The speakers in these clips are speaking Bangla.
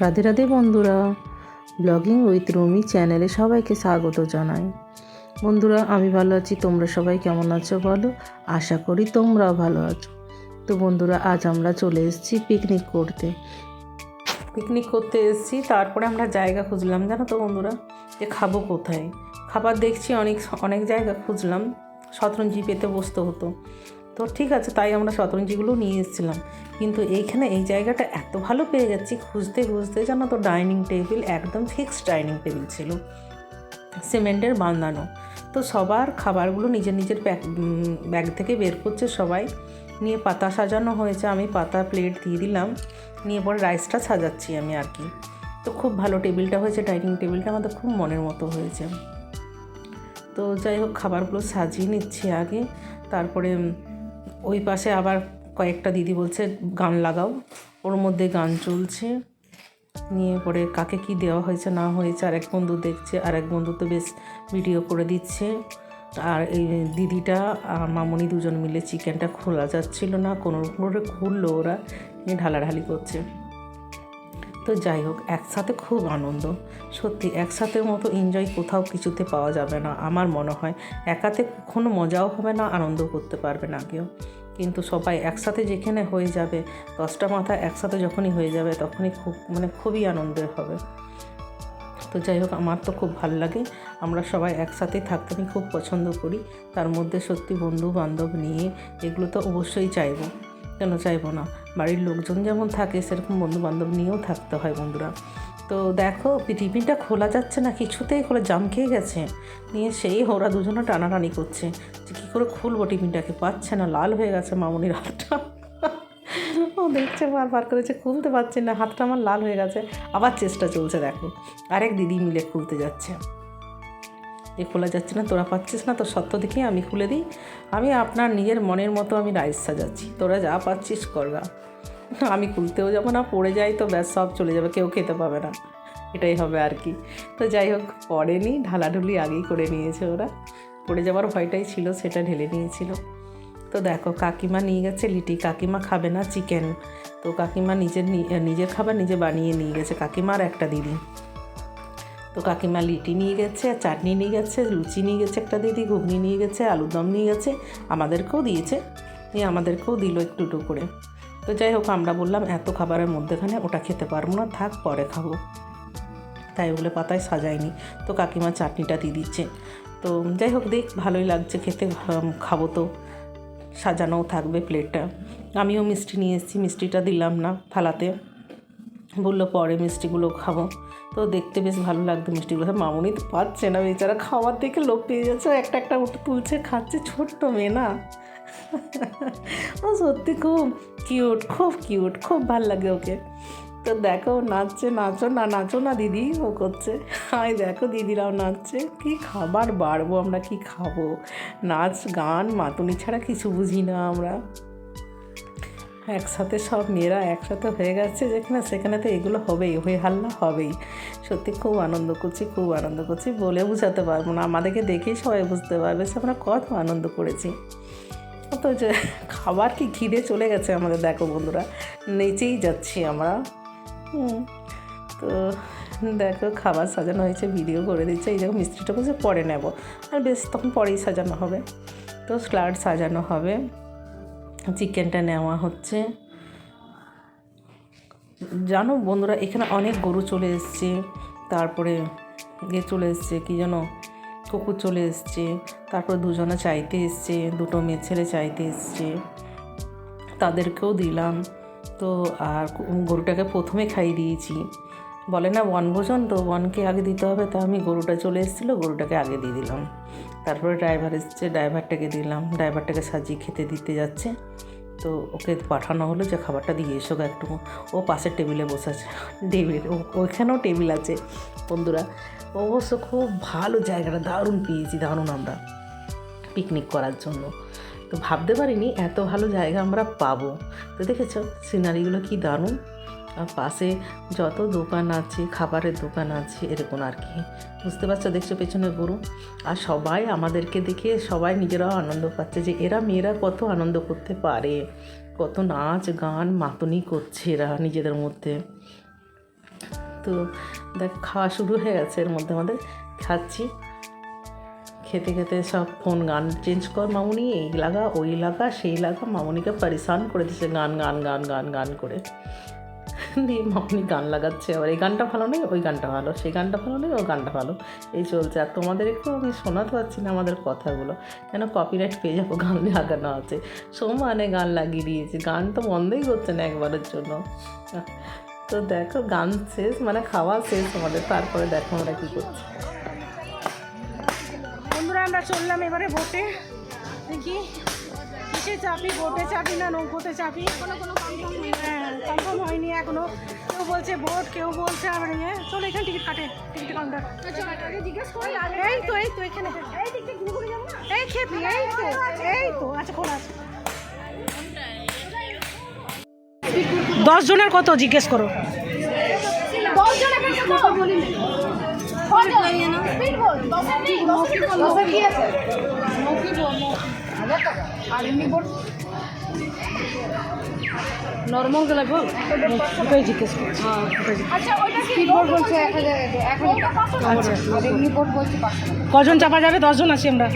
রাধে রাধে বন্ধুরা ব্লগিং উইথ রুমি চ্যানেলে সবাইকে স্বাগত জানাই। বন্ধুরা, আমি ভালো আছি, তোমরা সবাই কেমন আছো বলো? আশা করি তোমরাও ভালো আছো। তো বন্ধুরা, আজ আমরা চলে এসেছি পিকনিক করতে। পিকনিক করতে এসেছি, তারপরে আমরা জায়গা খুঁজলাম। জানো তো বন্ধুরা, যে খাব কোথায়? খাবার দেখছি, অনেক অনেক জায়গা খুঁজলাম। শতরঞ্জি পেতে বসতে হতো। তো ঠিক আছে, তাই আমরা শতরঞ্জিগুলো নিয়ে এসেছিলাম। কিন্তু এইখানে এই জায়গাটা এত ভালো পেয়ে যাচ্ছি খুঁজতে খুঁজতে জানো তো ডাইনিং টেবিল একদম ফিক্সড ডাইনিং টেবিল ছিল। সিমেন্টের বাঁধানো তো সবার খাবারগুলো নিজের নিজের ব্যাগ ব্যাগ থেকে বের করছে সবাই। নিয়ে পাতা সাজানো হয়েছে, আমি পাতা প্লেট দিয়ে দিলাম। নিয়ে পরে রাইসটা সাজাচ্ছি আমি আর কি। তো খুব ভালো টেবিলটা হয়েছে, ডাইনিং টেবিলটা আমাদের খুব মনের মতো হয়েছে। তো যাই হোক, খাবারগুলো সাজিয়ে নিচ্ছি আগে। তারপরে ওই পাশে আবার কয়েকটা দিদি বলছে, গান লাগাও। ওর মধ্যে গান চলছে। নিয়ে পরে কাকে কি দেওয়া হয়েছে, না হয়েছে, আরেক বন্ধু দেখছে, আরেক বন্ধু তো বেশ ভিডিও করে দিচ্ছে। আর এই দিদিটা আর মামনি দুজন মিলে চিকেনটা খোলা যাচ্ছিল না, কোনো করে খুললো ওরা, নিয়ে ঢালাঢালি করছে। তো যাই হোক, একসাথে খুব আনন্দ। সত্যি একসাথে মতো এনজয় কোথাও কিছুতে পাওয়া যাবে না। আমার মনে হয়, একাতে কখনো মজাও হবে না আনন্দ করতে পারবে না কেউ। কিন্তু সবাই একসাথে যেখানে হয়ে যাবে, দশটা মাথা একসাথে যখনই হয়ে যাবে, তখনই খুব মানে খুবই আনন্দের হবে। তো যাই হোক, আমার তো খুব ভালো লাগে। আমরা সবাই একসাথে থাকতে আমি খুব পছন্দ করি। তার মধ্যে সত্যি বন্ধু বান্ধব নিয়ে এগুলো তো অবশ্যই চাইব। কেন চাইব না? বাড়ির লোকজন যেমন থাকে, সেরকম বন্ধু বান্ধব নিয়েও থাকতে হয় বন্ধুরা। তো দেখো টিফিনটা খোলা যাচ্ছে না, কিছুতেই খোলা জাম খেয়ে গেছে। নিয়ে সেই ওরা দুজনে টানাটানি করছে। যে কী করে খুলবো টিফিনটাকে? পাচ্ছে না, লাল হয়ে গেছে মামনির হাতটা। ও দেখছে বারবার করেছে, খুলতে পারছে না, হাতটা আমার লাল হয়ে গেছে। আবার চেষ্টা চলছে, দেখো। আরেক দিদি মিলে খুলতে যাচ্ছে। এ খোলা যাচ্ছে না, তোরা পাচ্ছিস না, তোর সত্য দেখি আমি খুলে দিই। আমি আপনার নিজের মনের মতো আমি রাইস সাজাচ্ছি। তোরা যা পাচ্ছিস করগা আমি খুলতেও যাব না, পড়ে যাই তো ব্যাস, সব চলে যাবে, কেউ খেতে পাবে না। এটাই হবে আর কি। তো যাই হোক, পড়েনি, ঢালাঢুলি আগেই করে নিয়েছে ওরা। পড়ে যাওয়ার ভয়টাই ছিল, সেটা ঢেলে নিয়েছিল। তো দেখো, কাকিমা নিয়ে গেছে লিটি। কাকিমা খাবে না চিকেন তো কাকিমা নিজের নিজের খাবার নিজে বানিয়ে নিয়ে গেছে। কাকিমার একটা দিদি। তো কাকিমা লিটি নিয়ে গেছে, চাটনি নিয়ে গেছে, লুচি নিয়ে গেছে একটা দিদি, ঘুগনি নিয়ে গেছে, আলুর দম নিয়ে গেছে, আমাদেরকেও দিয়েছে। নিয়ে আমাদেরকেও দিল একটু একটু করে। তো যাই হোক, আমরা বললাম এত খাবারের মধ্যেখানে ওটা খেতে পারব না, থাক পরে খাব। তাই ওগুলো পাতায় সাজায়নি। তো কাকিমা চাটনিটা দিয়ে দিচ্ছে। তো যাই হোক, দেখ ভালোই লাগছে খেতে খাব তো। সাজানোও থাকবে প্লেটটা আমিও মিষ্টি নিয়ে এসেছি, মিষ্টিটা দিলাম না থালাতে। বলল, পরে মিষ্টিগুলো খাব। তো দেখতে বেশ ভালো লাগতো মিষ্টিগুলো। মামুনি তো পাচ্ছে না বেচারা, খাওয়ার দেখে লোক পেয়ে যাচ্ছে। একটা একটা উঠে তুলছে, খাচ্ছে, ছোট্ট মেয়ে না? ও সত্যি খুব কিউট খুব কিউট খুব ভালো লাগে ওকে। তো দেখো, নাচছে, নাচো না নাচো না দিদি, ও করছে। হাই দেখো, দিদিরাও নাচছে। কি খাবার বাড়বো আমরা, কি খাব? নাচ, গান মাতুনি ছাড়া কিছু বুঝি না আমরা। একসাথে সব মেয়েরা একসাথে হয়ে গেছে যেখানে সেখানে তো এগুলো হবেই, হয়ে হাল্লা হবেই। সত্যি খুব আনন্দ করছি, খুব আনন্দ করছি বলে বোঝাতে পারব না। আমাদেরকে দেখেই সবাই বুঝতে পারবে সে আমরা কত আনন্দ করেছি। তো যে খাবার কি ঘিরে চলে গেছে আমাদের, দেখো বন্ধুরা। নেচেই যাচ্ছি আমরা। তো দেখো খাবার সাজানো হয়েছে, ভিডিও করে দিচ্ছে। এই দেখো মিস্ত্রিটা বলছে পরে নেব। আর বেশ তখন পরেই সাজানো হবে। তো স্লাড সাজানো হবে। চিকেনটা নেওয়া হচ্ছে। জানো বন্ধুরা, এখানে অনেক গরু চলে এসছে। তারপরে ইয়ে চলে এসছে, কি যেন কুকুর চলে এসছে। তারপরে দুজনে চাইতে এসছে, দুটো মেয়ে ছেলে চাইতে এসছে। তাদেরকেও দিলাম। তো আর গরুটাকে প্রথমে খাইয়ে দিয়েছি। বলে না বনভোজন তো বনকে আগে দিতে হবে। তা আমি গরুটা চলে এসেছিল, গরুটাকে আগে দিয়ে দিলাম। তারপরে ড্রাইভার এসছে ড্রাইভারটাকে দিলাম। ড্রাইভারটাকে সাজিয়ে খেতে দিতে যাচ্ছে। তো ওকে পাঠানো হলো যে খাবারটা দিয়ে এসো একটু। ও পাশের টেবিলে বসে আছে। টেবিল ওইখানেও টেবিল আছে। বন্ধুরা, অবশ্য খুব ভালো জায়গাটা, দারুণ পেয়েছি, দারুণ আমরা পিকনিক করার জন্য। তো ভাবতে পারিনি এত ভালো জায়গা আমরা পাবো। তো দেখেছ সিনারিগুলো কি দারুণ। পাশে যত দোকান আছে, খাবারের দোকান আছে, এরকম আর কি। বুঝতে পারছ? দেখছ পেছনে গরু? আর সবাই আমাদেরকে দেখে সবাই নিজেরাও আনন্দ পাচ্ছে যে এরা মেয়েরা কত আনন্দ করতে পারে। কত নাচ, গান, মাতনি করছে এরা নিজেদের মধ্যে। তো দেখ, খাওয়া শুরু হয়ে গেছে এর মধ্যে আমাদের। খাচ্ছি। খেতে খেতে সব ফোন গান চেঞ্জ কর মামুনি, এই লাগা, ওই লাগা, সেই লাগা। মামুনিকে পরিশান করে দিচ্ছে গান গান গান গান গান করে। দিয়ে মামুনি গান লাগাচ্ছে। আবার এই গানটা ভালো নেই ওই গানটা ভালো। সেই গানটা ভালো নেই ওই গানটা ভালো। এই চলছে। আর তোমাদের একটু আমি শোনাতে পারছি না আমাদের কথাগুলো। কেন কপিরাইট পেয়ে যাব গান লাগানো আছে। সমানে গান লাগিয়ে দিয়েছে। গান তো বন্ধই করছে না একবারের জন্য। তো দেখো, গান শেষ মানে খাওয়া শেষ আমাদের। তারপরে দেখো আমরা কী করছি। বন্ধুরা, আমরা চললাম এবারে বোটে দেখি। কিসে চাপি? বোটে চাপি না নৌকোতে চাপি? হ্যাঁ কনফার্ম হয়নি এখনও। কেউ বলছে বোট কেউ বলছে আবার ইয়ে। চলো, এখানে টিকিট কাটে, টিকিট কাউন্টার। এই তো এই তো, এখানে। এই খেপি, এই তো এই তো। আচ্ছা খোলা আছে দশ জনের কত, জিজ্ঞেস করো। নর্মাল গেলে বল। জিজ্ঞেস করছি। আচ্ছা কজন চাপা যাবে? দশজন আছি আমরা।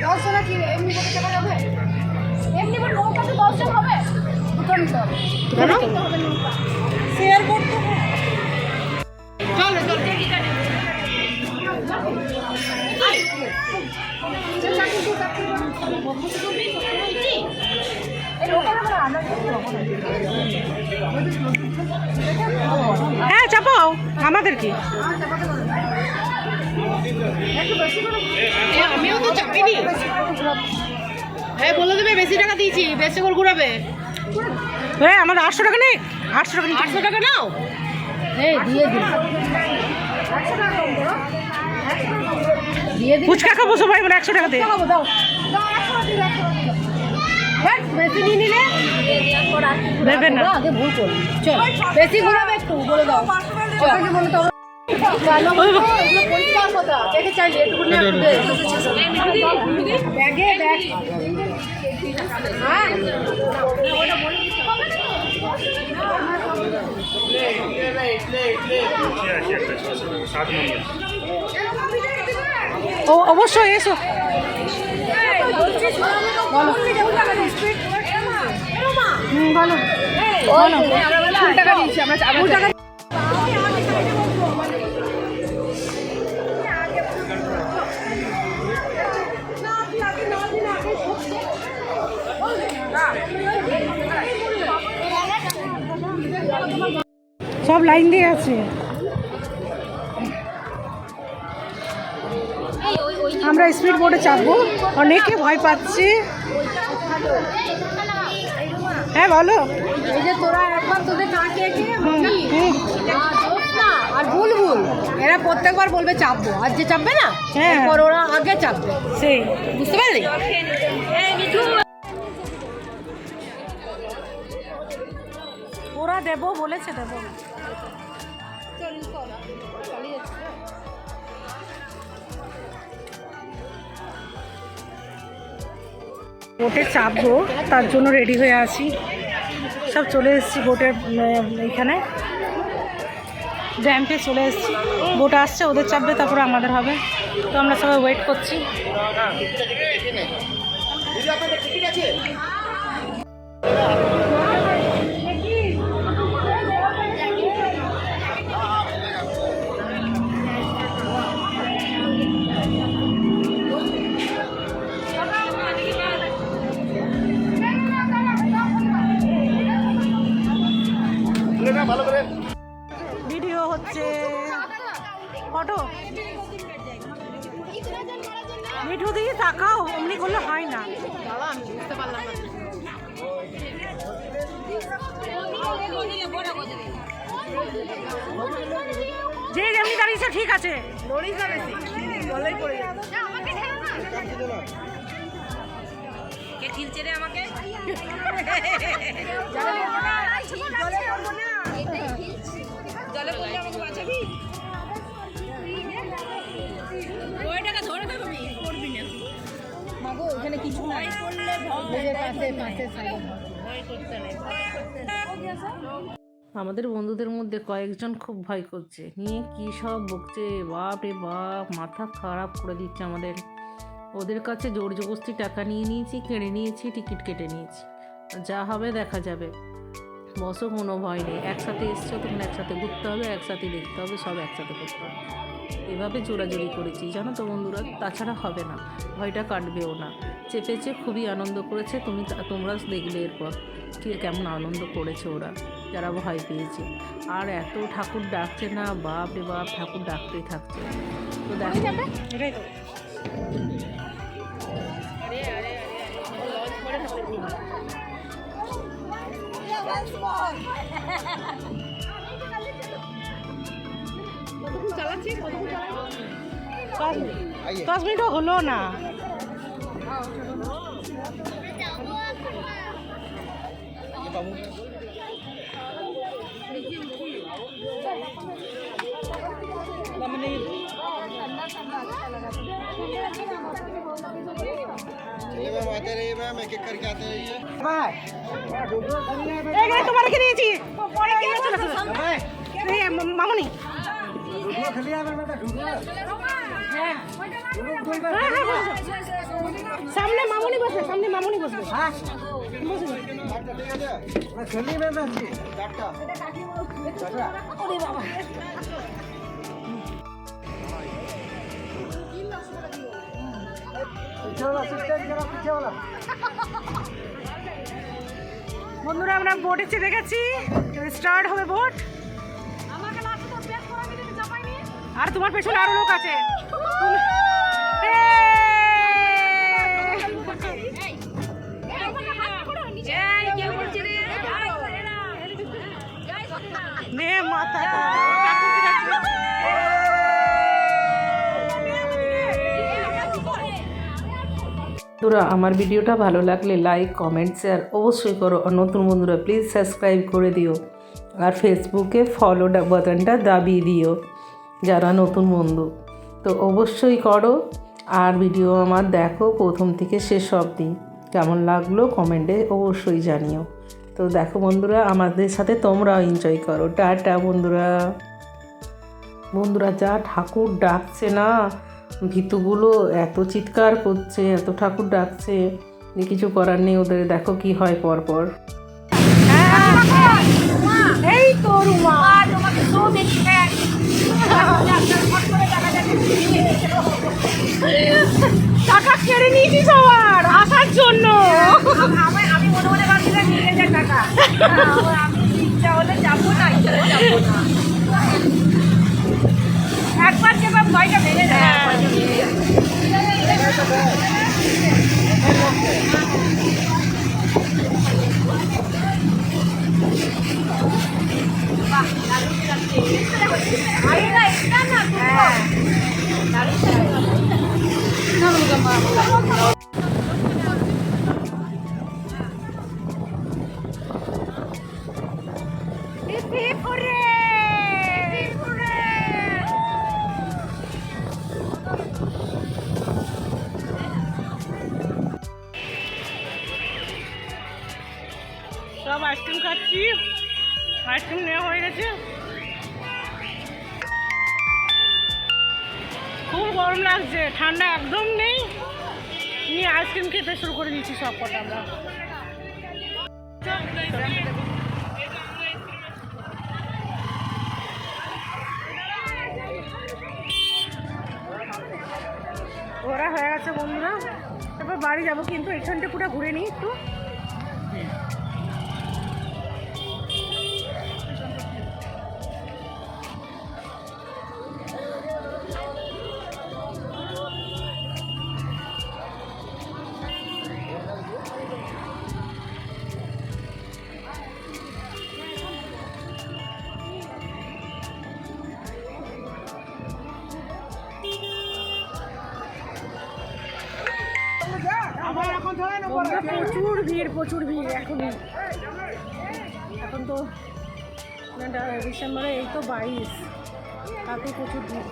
শেয়ার করতে হ্যাঁ চাপাও। আমাদের কি? আমিও তো চাপিনি। হ্যাঁ বলে দেবে বেশি টাকা দিয়েছি বেশি করে ঘুরাবে। হ্যাঁ আমাদের আটশো টাকা নেই। আটশো টাকা। আটশো টাকা নাও। এই দিয়ে দিন। দিয়ে ফুচকা খাব সবাই মানে একশো টাকাতে দাও দাও। হ্যাট, বেশি নিয়ে নিলে? দেবে না। আগে ভুল করলি। চল বেশি ঘুরাবে একটু বলে দাও। ওকে বলে দাও চাইলো বলো, এগুলো পরিষ্কার কথা। দেখে চাইলে একটু না একটু দে। ব্যাগে ব্যাগ। হ্যাঁ ও অবশ্যই এসো। হুম, সব লাইন দিয়ে আছে। আমরা স্পিড বোর্ডে চাপবো। অনেকে ভয় পাচ্ছে। হ্যাঁ বলো। এই যে তোরা একবার তোদের না কে কে হুম, হুম, আর আর বুলবুল এরা প্রত্যেকবার বলবে চাপবো। আর যে চাপবে না হ্যাঁ। ওরা আগে চাপবে। সেই। বুঝতে পারলি? ওরা দেবো বলেছে দেবো। বোটে চাপবো, তার জন্য রেডি হয়ে আছি। সব চলে এসেছি বোটের এখানে। ড্যাম্পে চলে এসেছি। বোট আসছে, ওদের চাপবে, তারপরে আমাদের হবে। তো আমরা সবাই ওয়েট করছি। ভিডিও আছে কে ঠেলছে রে আমাকে? জলে পড়লে আমাকে বাঁচাবি? ওইটাকে ধরে থাকো করবি না। মাগো এখানে কিছু নাই। করলে পাশে পাশে সাইড ভয় করতে নেই। আমাদের বন্ধুদের মধ্যে কয়েকজন খুব ভয় করছে। নিয়ে কী সব বকছে? বাপ রে বাপ, মাথা খারাপ করে দিচ্ছে আমাদের। ওদের কাছে জোর জবস্তি টাকা নিয়ে নিয়েছি, কেড়ে নিয়েছি, টিকিট কেটে নিয়েছি। যা হবে দেখা যাবে। বসো কোনো ভয় নেই। একসাথে এসছো, তখন একসাথে ঘুরতে হবে, একসাথে দেখতে হবে, সব একসাথে করতে হবে। এভাবে জোরাজোরি করেছি জানো তো বন্ধুরা? তাছাড়া হবে না ভয়টা কাটবেও না। চেপেছে খুবই আনন্দ করেছে তুমি তা- তোমরা দেখলে এরপর কি কেমন আনন্দ করেছে ওরা যারা ভয় পেয়েছে। আর এত ঠাকুর ডাকছে না বাপ রে বাপ ঠাকুর ডাকতেই থাকছে। তো দেখো। কতক্ষণ চালাচ্ছি কতক্ষণ চালাচ্ছি দশ মিনিটও হলো না। তোমার রেখে দিয়েছি। মামনি। সামনে মামনি বসবে সামনে মামনি বসবে। বন্ধুরা আমরা ভোট চেপে দেখেছি স্টার্ট হবে ভোট আর তোমার পেছনে আরও লোক আছে। তুমি- নে মাথা। বন্ধুরা আমার ভিডিওটা ভালো লাগলে লাইক কমেন্ট শেয়ার অবশ্যই করো। আর নতুন বন্ধুরা প্লিজ সাবস্ক্রাইব করে দিও। আর ফেসবুকে ফলো বাটনটা দাবিয়ে দিও। যারা নতুন বন্ধু। তো অবশ্যই করো আর ভিডিও আমার দেখো প্রথম থেকে শেষ অবধি। কেমন লাগল কমেন্টে অবশ্যই জানিও। তো দেখো বন্ধুরা আমাদের সাথে তোমরাও এনজয় করো। টাটা বন্ধুরা। বন্ধুরা যা ঠাকুর ডাকছে না ভিতুগুলো এত চিৎকার করছে এত ঠাকুর ডাকছে যে কিছু করার নেই ওদের। দেখো কি হয় পরপর। এই তো রুমা টাকা কেড়ে নিয়েছি সবার আসার জন্য। আমি মনে মনে ভাবছিলাম নিজেদের টাকা আমি ইচ্ছা হলে যাব না ইচ্ছা হলে যাব না একবার যেবার ভয়টা ভেঙে যায়। একবার যে ভেঙে যায়। আরে না, এটা না, দুটো। সব আইসক্রিম খাচ্ছি Ice cream নেওয়া হয়ে গেছে। খুব গরম লাগছে, ঠান্ডা একদম নেই। নিয়ে আইসক্রিম খেতে শুরু করে দিয়েছি সব কটা আমরা। ঘোরা হয়ে গেছে বন্ধুরা। তারপর বাড়ি যাব কিন্তু, এখানটা পুরো ঘুরে নিই একটু। ভিড় প্রচুর ভিড় এখন এখন তো ডিসেম্বরে এই তো বাইশ তাতে প্রচুর ভিড়।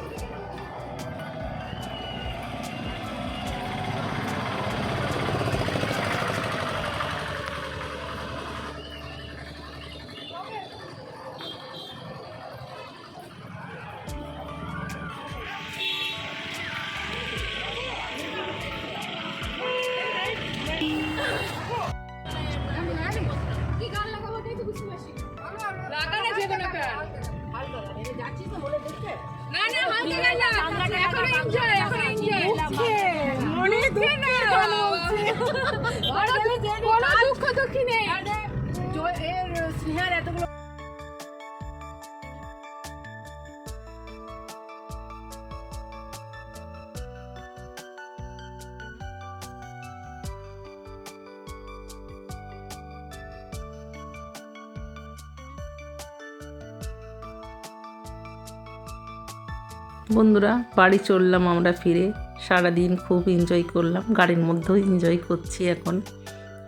বন্ধুরা, বাড়ি চললাম আমরা ফিরে। সারাদিন খুব এনজয় করলাম। গাড়ির মধ্যেও এনজয় করছি এখন।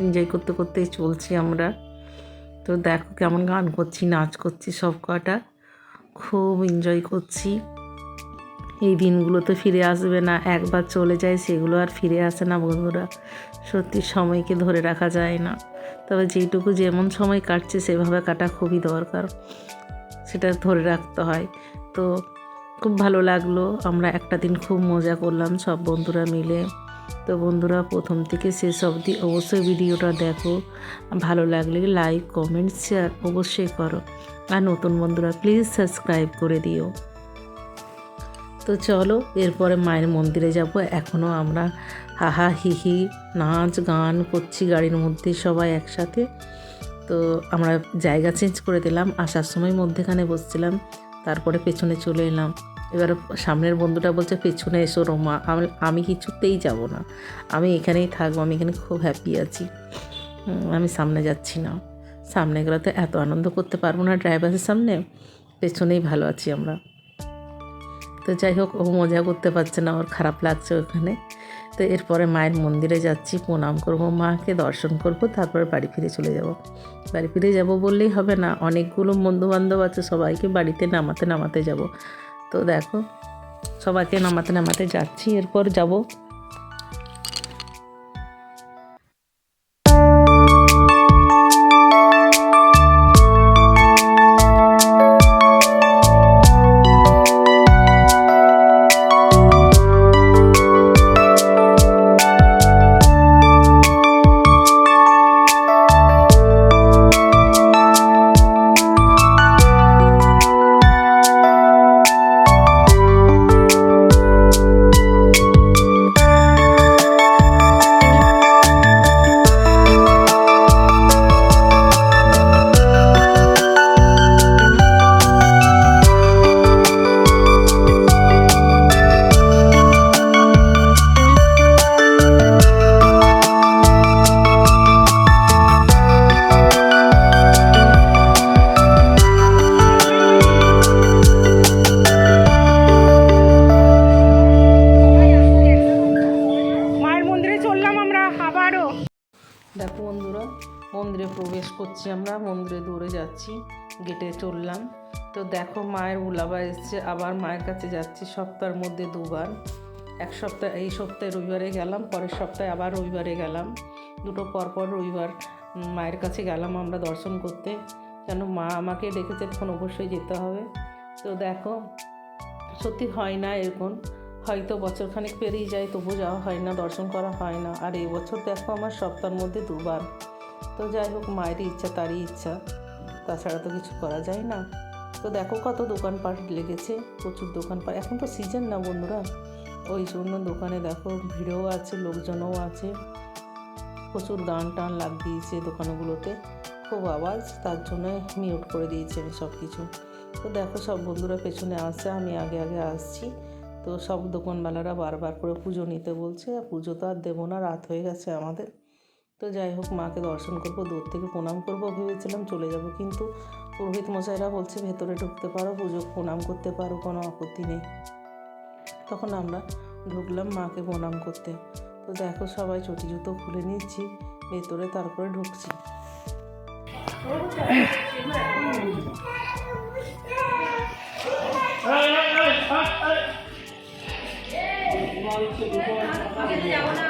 এনজয় করতে করতেই চলছি আমরা। তো দেখো কেমন গান করছি, নাচ করছি সব কটা। খুব এনজয় করছি। এই দিনগুলো তো ফিরে আসবে না। একবার চলে যায়, সেগুলো আর ফিরে আসে না বন্ধুরা। সত্যি সময়কে ধরে রাখা যায় না। তবে যেটুকু যেমন সময় কাটছে, সেভাবে কাটা খুবই দরকার। সেটা ধরে রাখতে হয়। তো খুব ভালো লাগল। আমরা একটা দিন খুব মজা করলাম সব বন্ধুরা মিলে। তো বন্ধুরা, প্রথম থেকে শেষ অবধি অবশ্যই ভিডিওটা দেখো। ভালো লাগলে লাইক কমেন্ট শেয়ার অবশ্যই করো। আর নতুন বন্ধুরা প্লিজ সাবস্ক্রাইব করে দিও। তো চলো, এরপরে মায়ের মন্দিরে যাব। এখনও আমরা হাহা হিহি নাচ, গান করছি গাড়ির মধ্যে সবাই একসাথে। তো আমরা জায়গা চেঞ্জ করে দিলাম। আসার সময় মধ্যেখানে বসছিলাম। তারপরে পেছনে চলে এলাম। এবার সামনের বন্ধুটা বলছে, পেছনে এসো রোমা, আমি- কিছুতেই যাব না। আমি এখানেই থাকব, আমি এখানে খুব হ্যাপি আছি। আমি সামনে যাচ্ছি না। সামনে গেলে তো এত আনন্দ করতে পারব না ড্রাইভারের সামনে। পেছনেই ভালো আছি আমরা। তো যাই হোক, ও মজা করতে পারছে না, ওর খারাপ লাগছে ওখানে। তো এরপরে মায়ের মন্দিরে যাচ্ছি, প্রণাম করব, মাকে দর্শন করব, তারপরে বাড়ি ফিরে চলে যাব। বাড়ি ফিরে যাব বললেই হবে না, অনেকগুলো বন্ধুবান্ধব আছে, সবাইকে বাড়িতে নামাতে নামাতে যাব। তো দেখো, সবাইকে নামাতে নামাতে যাচ্ছি, এরপর যাব তো দেখো মায়ের উলাবা এসছে, আবার মায়ের কাছে যাচ্ছি সপ্তাহের মধ্যে দুবার। এক সপ্তাহ এই সপ্তাহে রবিবারে গেলাম, পরের সপ্তাহে আবার রবিবারে গেলাম। দুটো পরপর রবিবার মায়ের কাছে গেলাম আমরা দর্শন করতে। কেন মা আমাকে ডেকেছে, তখন অবশ্যই যেতে হবে। তো দেখো, সত্যি হয় না এরকম। হয়তো বছরখানেক পেরিয়ে যায় তবু যাওয়া হয় না, দর্শন করা হয় না। আর এই বছর দেখো আমার সপ্তাহের মধ্যে দুবার। তো যাই হোক, মায়েরই ইচ্ছা, তারই ইচ্ছা। তাছাড়া তো কিছু করা যায় না। তো দেখো কত দোকানপাট লেগেছে, প্রচুর দোকানপাট। এখন তো সিজন না বন্ধুরা। ওই জন্য দোকানে দেখো ভিড়ও আছে, লোকজনও আছে। প্রচুর গান টান লাগিয়েছে দোকানগুলোতে। খুব আওয়াজ, তার জন্য মিউট করে দিয়েছি আমি সব কিছু তো দেখো সব বন্ধুরা পেছনে আসছে আমি আগে আগে আসছি। তো সব দোকানওয়ালারা বারবার করে পুজো নিতে বলছে, আর পুজো তো আর দেবো না, রাত হয়ে গেছে আমাদের। তো যাই হোক, মাকে দর্শন করব, দূর থেকে প্রণাম করব, ভেবেছিলাম চলে যাব, কিন্তু পুরোহিত মশাইরা বলছে ভেতরে ঢুকতে পারো পুজো প্রণাম করতে পারো কোনো আপত্তি নেই তখন আমরা ঢুকলাম মাকে প্রণাম করতে তো দেখো সবাই চটি জুতো খুলে নিচ্ছি ভেতরে তারপরে ঢুকছি হ্যাঁ না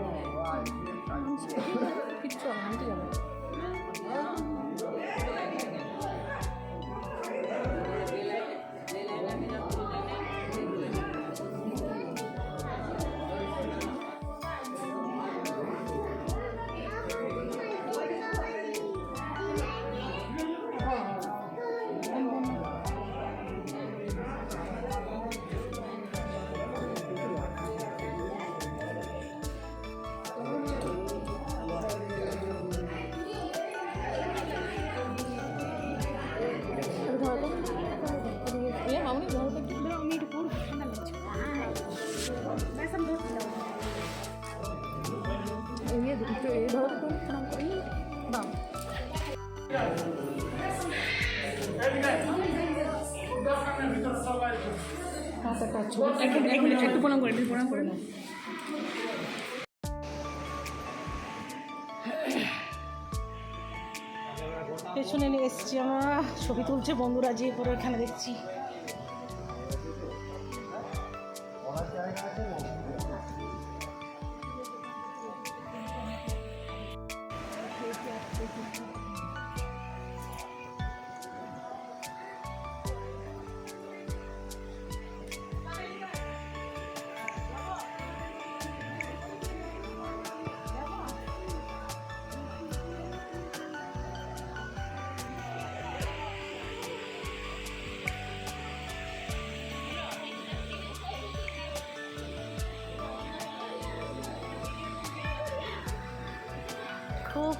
পেছনে নিয়ে এসছি আমরা ছবি তুলছে বন্ধুরা যে করে এখানে দেখছি।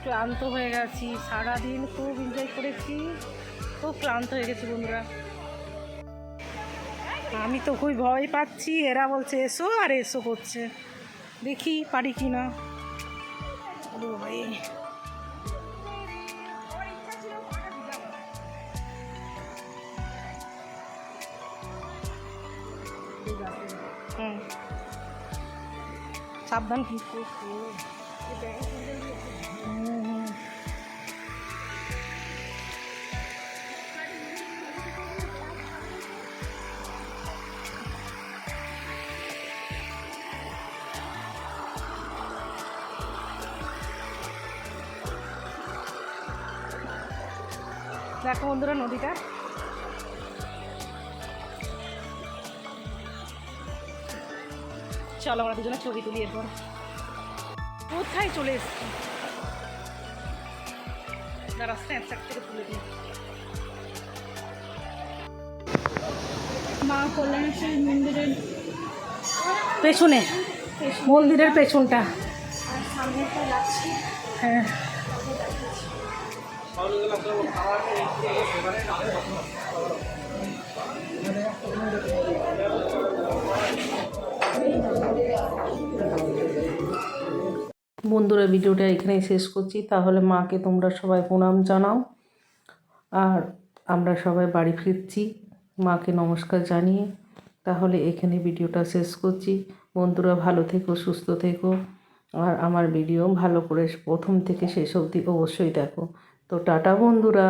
ক্লান্ত হয়ে গেছি, সারাদিন খুব এনজয় করেছি, খুব ক্লান্ত হয়ে গেছি বন্ধুরা। আমি তো খুবই ভয় পাচ্ছি, এরা বলছে, এসো আর এসো করছে। দেখি পারি কি না ভাই। হুম। সাবধান। দেখো বন্ধুরা নদীটা। চলো আমরা দুজনে ছবি তুলি এরপর। কোথায় চলে এসছি? দাঁড়া স্ন্যাপচ্যাট থেকে তুলে দিই। মা কল্যাণেশ্বরী মন্দিরের পেছনে মন্দিরের পেছনটা। হ্যাঁ। বন্ধুরা, ভিডিওটা এখানেই শেষ করছি। তাহলে মাকে তোমরা সবাই প্রণাম জানাও। আর আমরা সবাই বাড়ি ফিরছি। মাকে নমস্কার জানিয়ে তাহলে এখানে ভিডিওটা শেষ করছি। বন্ধুরা, ভালো থেকো, সুস্থ থেকো। আর আমার ভিডিও ভালো করে প্রথম থেকে শেষ অবধি অবশ্যই দেখো। তো টাটা বন্ধুরা।